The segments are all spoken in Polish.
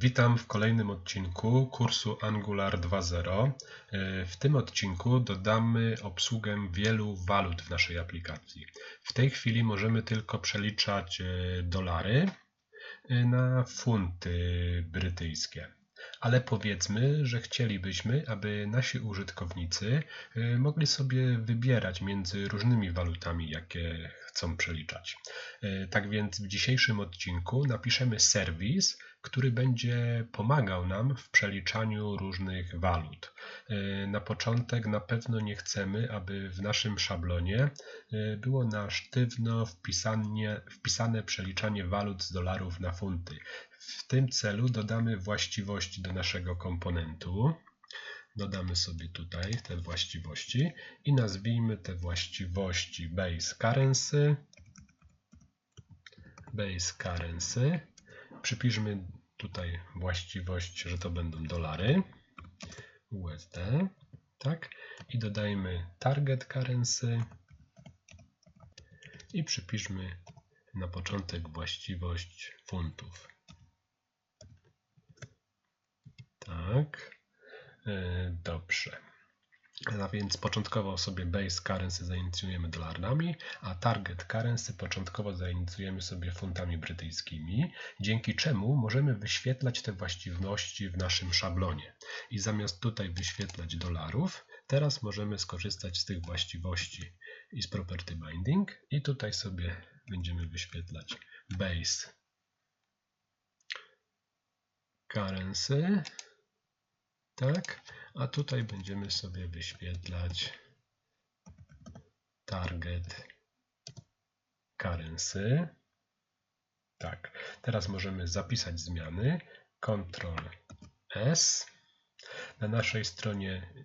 Witam w kolejnym odcinku kursu Angular 2.0. W tym odcinku dodamy obsługę wielu walut w naszej aplikacji. W tej chwili możemy tylko przeliczać e, dolary e, na funty brytyjskie. Ale powiedzmy, że chcielibyśmy, aby nasi użytkownicy e, mogli sobie wybierać między różnymi walutami, jakie chcą przeliczać. Tak więc w dzisiejszym odcinku napiszemy serwis, który będzie pomagał nam w przeliczaniu różnych walut. E, na początek na pewno nie chcemy, aby w naszym szablonie e, było na sztywno wpisanie, wpisane przeliczanie walut z dolarów na funty. W tym celu dodamy właściwości do naszego komponentu. Dodamy sobie tutaj te właściwości i nazwijmy te właściwości base currency. Base currency. Przypiszmy tutaj właściwość, że to będą dolary USD, tak? I dodajmy target currency i przypiszmy na początek właściwość funtów. Tak, e, dobrze. A więc początkowo sobie base currency zainicjujemy dolarami, a target currency początkowo zainicjujemy sobie funtami brytyjskimi, dzięki czemu możemy wyświetlać te właściwości w naszym szablonie. I zamiast tutaj wyświetlać dolarów, teraz możemy skorzystać z tych właściwości i z property binding i tutaj sobie będziemy wyświetlać base currency, tak, a tutaj będziemy sobie wyświetlać target currency. Tak, teraz możemy zapisać zmiany. Ctrl S. Na naszej stronie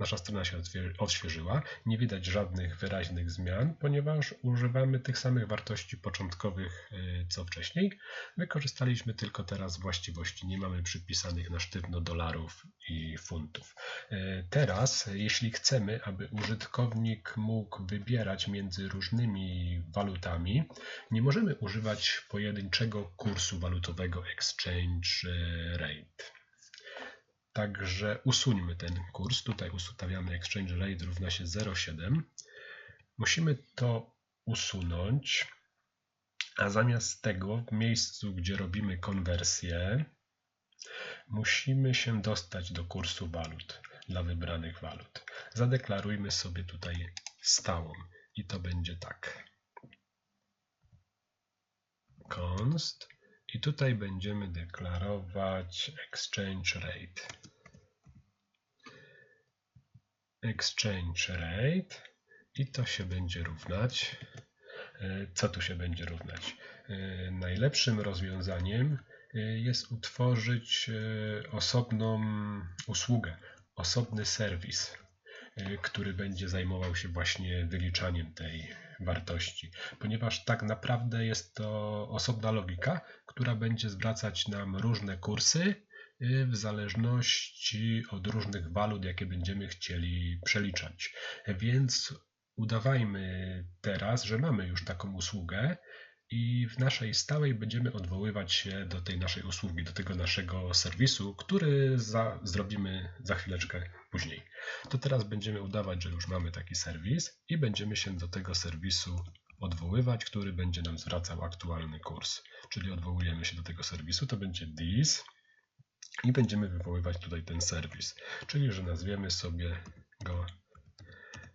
Nasza strona się odświeżyła. Nie widać żadnych wyraźnych zmian, ponieważ używamy tych samych wartości początkowych y, co wcześniej. Wykorzystaliśmy tylko teraz właściwości. Nie mamy przypisanych na sztywno dolarów i funtów. Y, teraz, jeśli chcemy, aby użytkownik mógł wybierać między różnymi walutami, nie możemy używać pojedynczego kursu walutowego exchange rate. Także usuńmy ten kurs. Tutaj ustawiamy exchange rate równa się 0,7. Musimy to usunąć, a zamiast tego w miejscu, gdzie robimy konwersję, musimy się dostać do kursu walut dla wybranych walut. Zadeklarujmy sobie tutaj stałą i to będzie tak. const i tutaj będziemy deklarować exchange rate. Exchange rate i to się będzie równać. E, co tu się będzie równać? E, najlepszym rozwiązaniem e, jest utworzyć osobną usługę, osobny serwis, który będzie zajmował się właśnie wyliczaniem tej wartości, ponieważ tak naprawdę jest to osobna logika, która będzie zwracać nam różne kursy y, w zależności od różnych walut, jakie będziemy chcieli przeliczać. Więc udawajmy teraz, że mamy już taką usługę i w naszej stałej będziemy odwoływać się do tej naszej usługi, do tego naszego serwisu, który za, zrobimy za chwileczkę później. To teraz będziemy udawać, że już mamy taki serwis i będziemy się do tego serwisu odwoływać, który będzie nam zwracał aktualny kurs. Czyli odwołujemy się do tego serwisu, to będzie this i będziemy wywoływać tutaj ten serwis. Czyli, że nazwiemy sobie go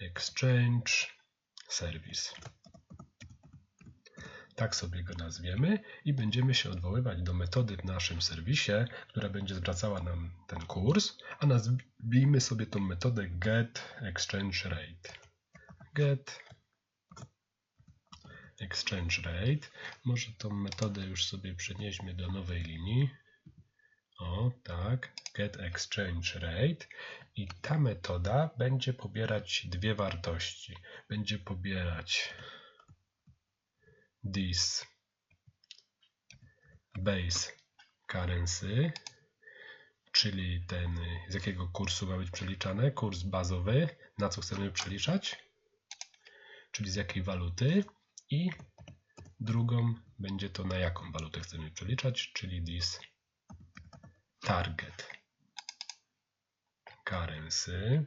exchange service. Tak sobie go nazwiemy i będziemy się odwoływać do metody w naszym serwisie, która będzie zwracała nam ten kurs, a nazwijmy sobie tą metodę get exchange rate. Get exchange rate. Może tą metodę już sobie przenieśmy do nowej linii. O, tak, get exchange rate. I ta metoda będzie pobierać dwie wartości. Będzie pobierać this base currency, czyli ten, z jakiego kursu ma być przeliczane, kurs bazowy, na co chcemy przeliczać, czyli z jakiej waluty i drugą będzie to na jaką walutę chcemy przeliczać, czyli this target currency.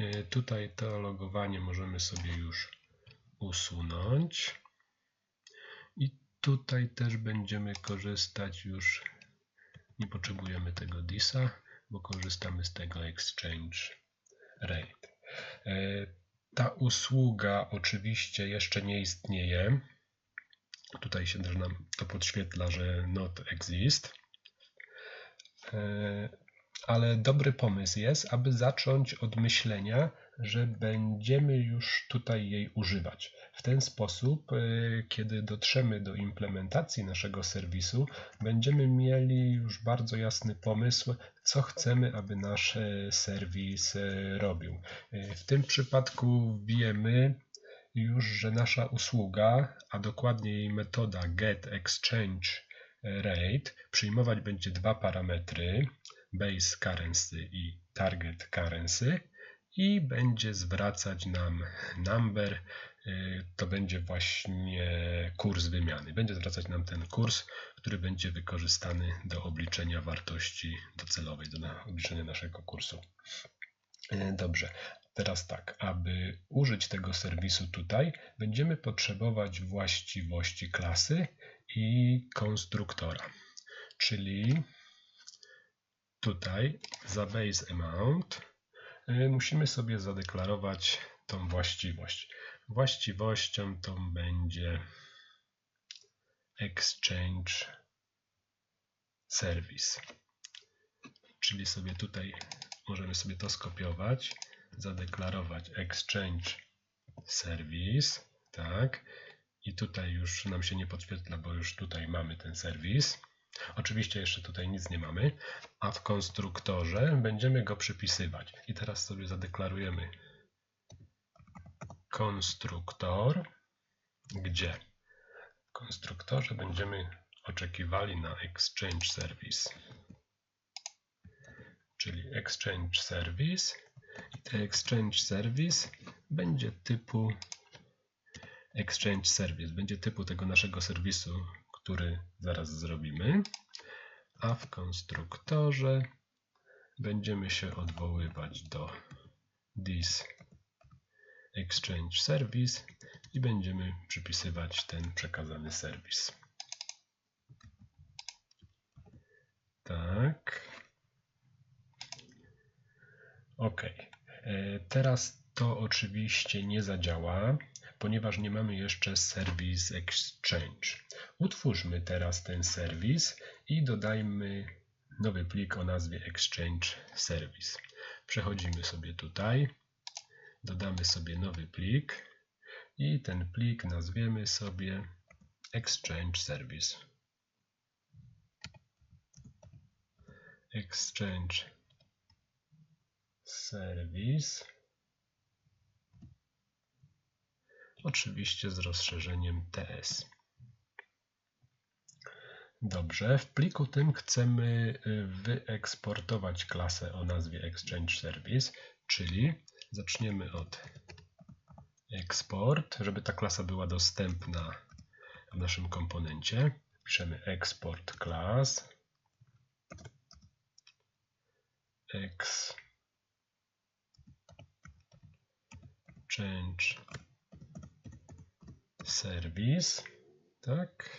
Y, Tutaj to logowanie możemy sobie już usunąć. I tutaj też będziemy korzystać już, nie potrzebujemy tego DISa, bo korzystamy z tego Exchange Rate. Ta usługa oczywiście jeszcze nie istnieje. Tutaj się też nam to podświetla, że not exist. E, Ale dobry pomysł jest, aby zacząć od myślenia, że będziemy już tutaj jej używać. W ten sposób, e, kiedy dotrzemy do implementacji naszego serwisu, będziemy mieli już bardzo jasny pomysł, co chcemy, aby nasz e, serwis e, robił. W tym przypadku wiemy już, że nasza usługa, a dokładnie jej metoda getExchange rate przyjmować będzie dwa parametry base currency i target currency i będzie zwracać nam number, y, to będzie właśnie kurs wymiany. Będzie zwracać nam ten kurs, który będzie wykorzystany do obliczenia wartości docelowej, do obliczenia naszego kursu. Y, Dobrze, teraz tak, aby użyć tego serwisu tutaj, będziemy potrzebować właściwości klasy i konstruktora. Czyli tutaj za base amount musimy sobie zadeklarować tą właściwość. Właściwością tą będzie exchange service. Czyli sobie tutaj możemy sobie to skopiować, zadeklarować exchange service, tak. I tutaj już nam się nie podświetla, bo już tutaj mamy ten serwis. Oczywiście jeszcze tutaj nic nie mamy, a w konstruktorze będziemy go przypisywać. I teraz sobie zadeklarujemy konstruktor, gdzie w konstruktorze będziemy oczekiwali na Exchange Service. Czyli Exchange Service i ten Exchange Service będzie typu Exchange Service, będzie typu tego naszego serwisu, który zaraz zrobimy, a w konstruktorze będziemy się odwoływać do this Exchange Service i będziemy przypisywać ten przekazany serwis. Tak. OK. E, Teraz to oczywiście nie zadziała, ponieważ nie mamy jeszcze serwis Exchange. Utwórzmy teraz ten serwis i dodajmy nowy plik o nazwie Exchange Service. Przechodzimy sobie tutaj, dodamy sobie nowy plik i ten plik nazwiemy sobie Exchange Service. Exchange Service. Oczywiście z rozszerzeniem TS. Dobrze, w pliku tym chcemy y, wyeksportować klasę o nazwie Exchange Service, czyli zaczniemy od export, żeby ta klasa była dostępna w naszym komponencie. Piszemy export class exchange service, tak.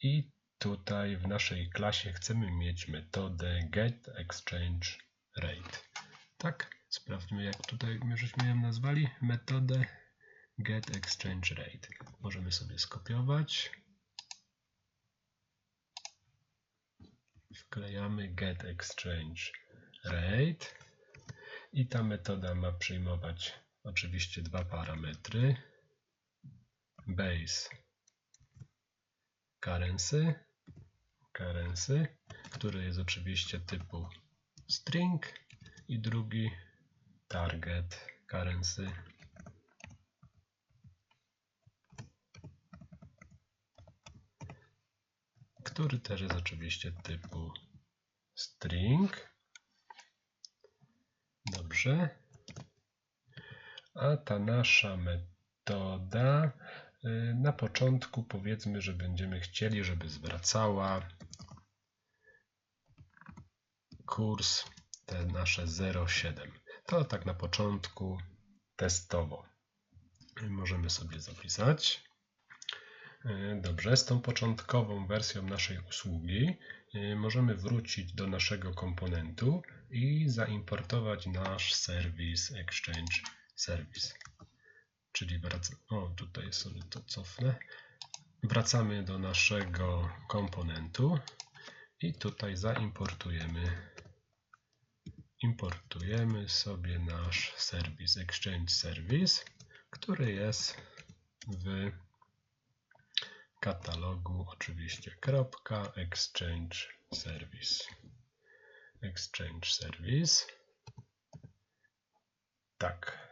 I tutaj w naszej klasie chcemy mieć metodę getExchangeRate. Tak, sprawdźmy jak tutaj my żeśmy ją nazwali. Metodę getExchangeRate. Możemy sobie skopiować. Wklejamy getExchangeRate i ta metoda ma przyjmować oczywiście dwa parametry. Base currency, currency, który jest oczywiście typu string i drugi target currency. który też jest oczywiście typu string. Dobrze. A ta nasza metoda Y, Na początku powiedzmy, że będziemy chcieli, żeby zwracała kurs te nasze 0,7. To tak na początku testowo. Y, Możemy sobie zapisać. Y, Dobrze, z tą początkową wersją naszej usługi możemy wrócić do naszego komponentu i zaimportować nasz serwis Exchange Service. Czyli wraca... O, tutaj sobie to cofnę. Wracamy do naszego komponentu i tutaj zaimportujemy importujemy sobie nasz serwis Exchange Service, który jest w katalogu oczywiście kropka Exchange Service. Exchange Service. Tak,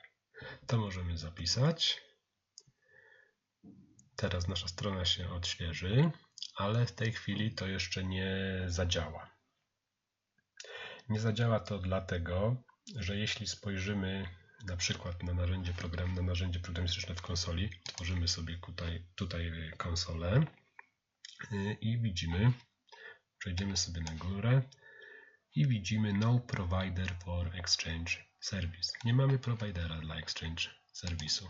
to możemy zapisać. Teraz nasza strona się odświeży, ale w tej chwili to jeszcze nie zadziała. Nie zadziała to dlatego, że jeśli spojrzymy na przykład na narzędzie, program, na narzędzie programistyczne w konsoli, tworzymy sobie tutaj, tutaj konsolę y, i widzimy, przejdziemy sobie na górę i widzimy No Provider for Exchange Service. Nie mamy providera dla Exchange Serwisu.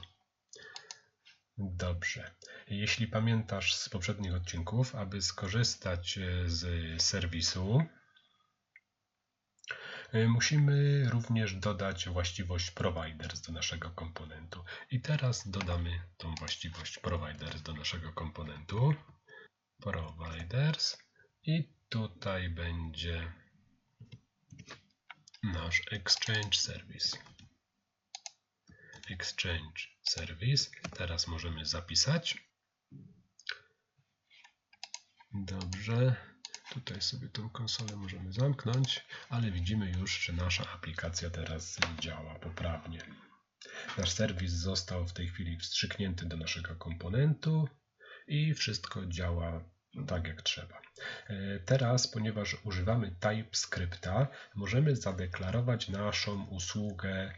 Dobrze. Jeśli pamiętasz z poprzednich odcinków, aby skorzystać e, z serwisu, e, musimy również dodać właściwość providers do naszego komponentu. I teraz dodamy tą właściwość providers do naszego komponentu. Providers i tutaj będzie nasz Exchange Service. Exchange Service. Teraz możemy zapisać. Dobrze. Tutaj sobie tą konsolę możemy zamknąć, ale widzimy już, że nasza aplikacja teraz działa poprawnie. Nasz serwis został w tej chwili wstrzyknięty do naszego komponentu i wszystko działa tak jak trzeba. E, Teraz, ponieważ używamy TypeScripta, możemy zadeklarować naszą usługę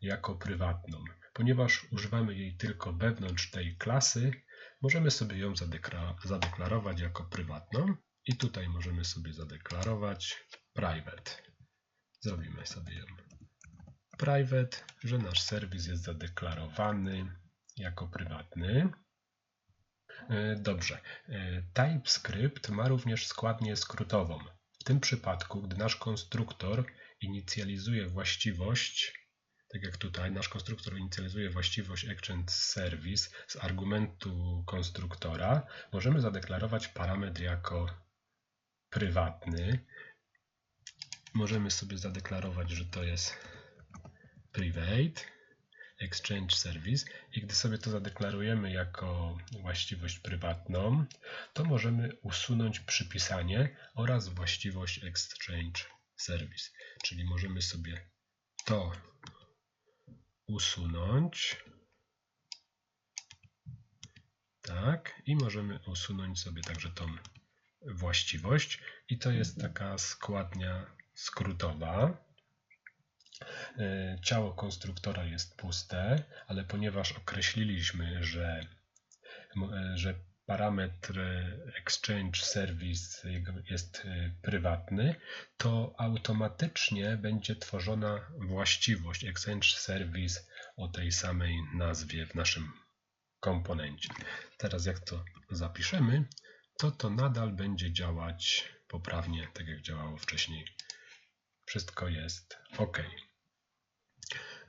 jako prywatną. Ponieważ używamy jej tylko wewnątrz tej klasy, możemy sobie ją zadekla- zadeklarować jako prywatną i tutaj możemy sobie zadeklarować private. Zrobimy sobie ją private, że nasz serwis jest zadeklarowany jako prywatny. E, Dobrze. E, TypeScript ma również składnię skrótową. W tym przypadku, gdy nasz konstruktor inicjalizuje właściwość, tak jak tutaj, nasz konstruktor inicjalizuje właściwość Exchange Service z argumentu konstruktora, możemy zadeklarować parametr jako prywatny. Możemy sobie zadeklarować, że to jest private. Exchange Service i gdy sobie to zadeklarujemy jako właściwość prywatną, to możemy usunąć przypisanie oraz właściwość Exchange Service. Czyli możemy sobie to usunąć. Tak, i możemy usunąć sobie także tą właściwość. I to jest taka składnia skrótowa. E, Ciało konstruktora jest puste, ale ponieważ określiliśmy, że, e, że parametr e, Exchange Service jest prywatny, to automatycznie będzie tworzona właściwość Exchange Service o tej samej nazwie w naszym komponencie. Teraz jak to zapiszemy, to to nadal będzie działać poprawnie, tak jak działało wcześniej. Wszystko jest OK.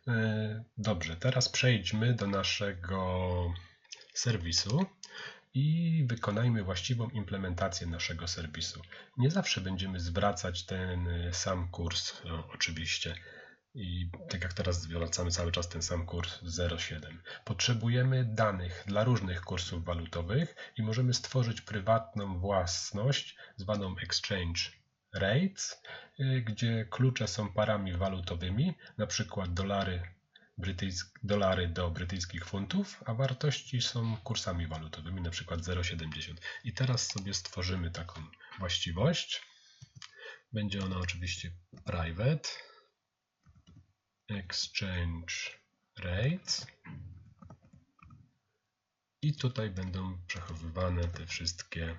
E, Dobrze, teraz przejdźmy do naszego serwisu i wykonajmy właściwą implementację naszego serwisu. Nie zawsze będziemy zwracać ten e, sam kurs, no, oczywiście. I tak jak teraz zwracamy cały czas ten sam kurs 0,7. Potrzebujemy danych dla różnych kursów walutowych i możemy stworzyć prywatną własność zwaną Exchange Rates, y, gdzie klucze są parami walutowymi, przykład dolary, brytyjsk- dolary do brytyjskich funtów, a wartości są kursami walutowymi, przykład 0,70. I teraz sobie stworzymy taką właściwość. Będzie ona oczywiście private exchange rates I tutaj będą przechowywane te wszystkie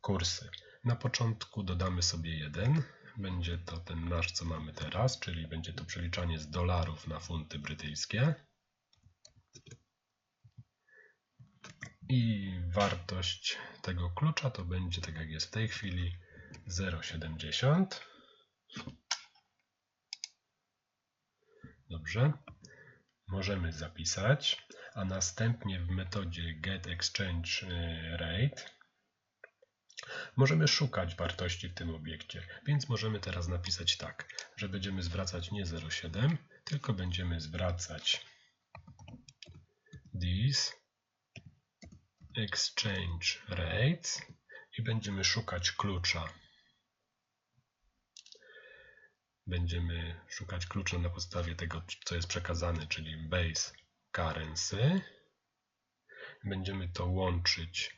kursy. Na początku dodamy sobie jeden. Będzie to ten nasz, co mamy teraz, czyli będzie to przeliczanie z dolarów na funty brytyjskie. I wartość tego klucza to będzie, tak jak jest w tej chwili, 0,70. Dobrze. Możemy zapisać, a następnie w metodzie getExchange rate możemy szukać wartości w tym obiekcie. Więc możemy teraz napisać tak, że będziemy zwracać nie 0,7, tylko będziemy zwracać this exchange rates i będziemy szukać klucza. Będziemy szukać klucza na podstawie tego, co jest przekazane, czyli base currency. Będziemy to łączyć,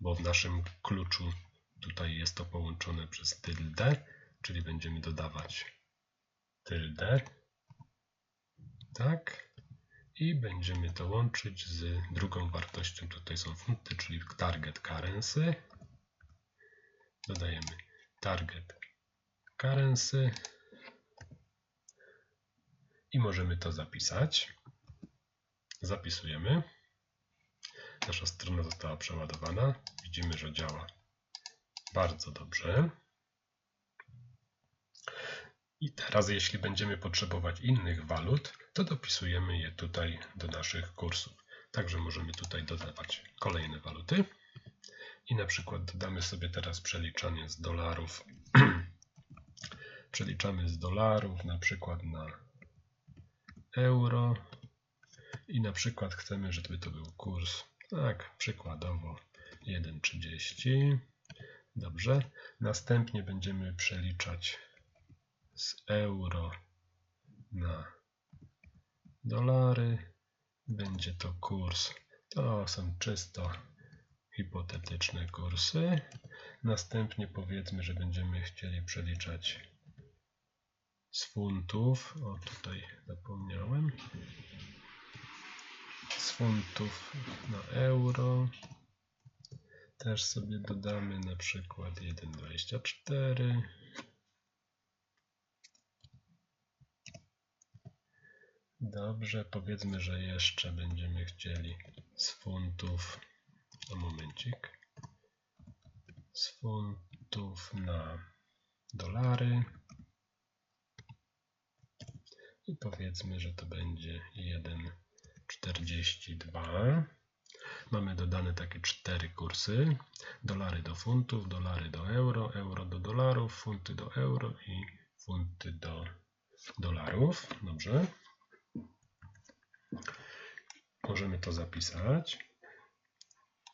bo w naszym kluczu tutaj jest to połączone przez tilde, czyli będziemy dodawać tilde. Tak i będziemy to łączyć z drugą wartością, tutaj są funty, czyli target currency. Dodajemy target currency i możemy to zapisać. Zapisujemy. Nasza strona została przeładowana. Widzimy, że działa bardzo dobrze. I teraz, jeśli będziemy potrzebować innych walut, to dopisujemy je tutaj do naszych kursów. Także możemy tutaj dodawać kolejne waluty. I na przykład dodamy sobie teraz przeliczanie z dolarów. Przeliczamy z dolarów na przykład na euro. I na przykład chcemy, żeby to był kurs, tak, przykładowo 1,30. Dobrze. Następnie będziemy przeliczać z euro na dolary. Będzie to kurs. To są czysto hipotetyczne kursy. Następnie powiedzmy, że będziemy chcieli przeliczać z funtów. O, tutaj zapomniałem. Z funtów na euro. Też sobie dodamy na przykład 1,24. Dobrze, powiedzmy, że jeszcze będziemy chcieli z funtów, no momencik, z funtów na dolary i powiedzmy, że to będzie 1,42. Mamy dodane takie cztery kursy. Dolary do funtów, dolary do euro, euro do dolarów, funty do euro i funty do dolarów. Dobrze. Możemy to zapisać.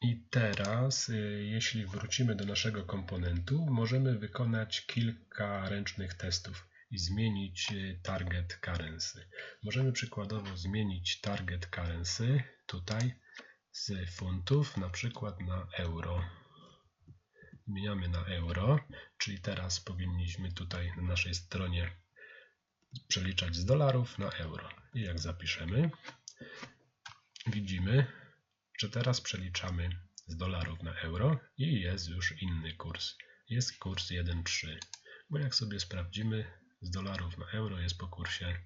I teraz, y, jeśli wrócimy do naszego komponentu, możemy wykonać kilka ręcznych testów i zmienić y, target currency. Możemy przykładowo zmienić target currency tutaj z funtów na przykład na euro. Zmieniamy na euro, czyli teraz powinniśmy tutaj na naszej stronie przeliczać z dolarów na euro. I jak zapiszemy, widzimy, że teraz przeliczamy z dolarów na euro i jest już inny kurs. Jest kurs 1,3. Bo jak sobie sprawdzimy, z dolarów na euro jest po kursie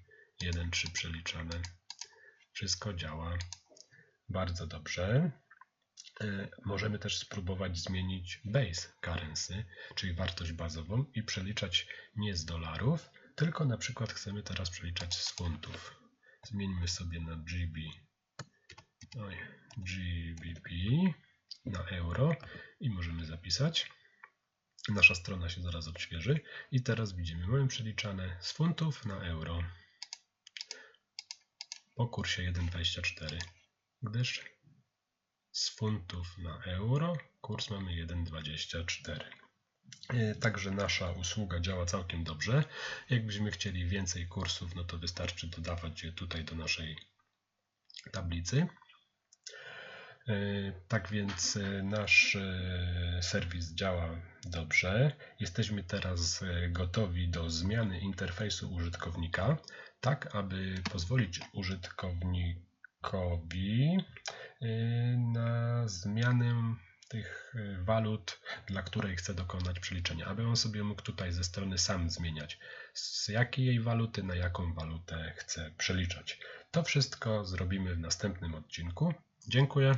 1,3 przeliczane. Wszystko działa bardzo dobrze. E, możemy też spróbować zmienić base currency, czyli wartość bazową i przeliczać nie z dolarów, tylko na przykład chcemy teraz przeliczać z funtów. Zmieńmy sobie na GB, oj, GBP na euro i możemy zapisać. Nasza strona się zaraz odświeży i teraz widzimy, mamy przeliczane z funtów na euro po kursie 1,24, gdyż z funtów na euro kurs mamy 1,24. E, także nasza usługa działa całkiem dobrze. Jakbyśmy chcieli więcej kursów, no to wystarczy dodawać je tutaj do naszej tablicy. E, tak więc e, nasz serwis działa dobrze. Jesteśmy teraz gotowi do zmiany interfejsu użytkownika, tak aby pozwolić użytkownikowi na zmianę tych walut, dla której chce dokonać przeliczenia, aby on sobie mógł tutaj ze strony sam zmieniać, z jakiej waluty na jaką walutę chce przeliczać. To wszystko zrobimy w następnym odcinku. Dziękuję.